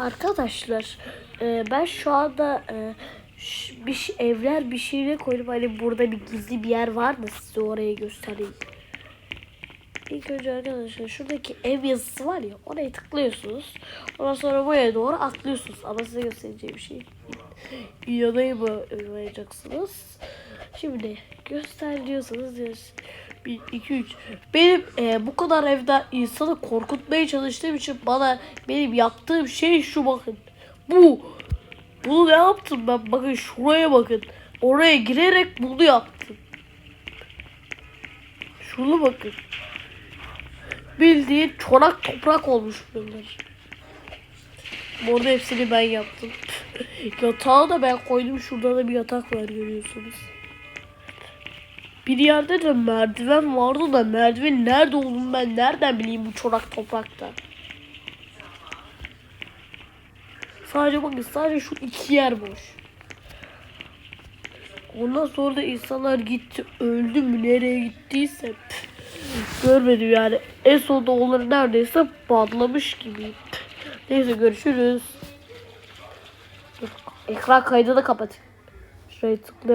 Arkadaşlar e, ben şu anda e, bir evler bir şeyine koydum. Hani burada bir gizli bir yer var mı size oraya göstereyim. İlk önce arkadaşlar şuradaki ev yazısı var ya oraya tıklıyorsunuz. Ondan sonra buraya doğru atlıyorsunuz. Ama size göstereceğim bir şey. Yanayı mı uygulayacaksınız? Şimdi göster diyorsanız diyorsunuz. 1, 2, 3. Benim e, bu kadar evde insanı korkutmaya çalıştığım için bana benim yaptığım şey şu bakın. Bu. Bunu ne yaptım ben? Bakın şuraya bakın. Oraya girerek bunu yaptım. Şunu bakın. Bildiğin çorak toprak olmuş bunlar. Bu arada hepsini ben yaptım. Yatağı da ben koydum. Şurada da bir yatak var görüyorsunuz. Bir yerde de merdiven vardı da merdiven nerede olduğunu ben nereden bileyim bu çorak toprakta. Sadece bakın sadece şu iki yer boş. Ondan sonra da insanlar gitti öldü mü nereye gittiyse püf, görmedim yani. En sonunda onları neredeyse patlamış gibi. Neyse görüşürüz. Ekran kaydını kapatayım. Şuraya tıklayalım.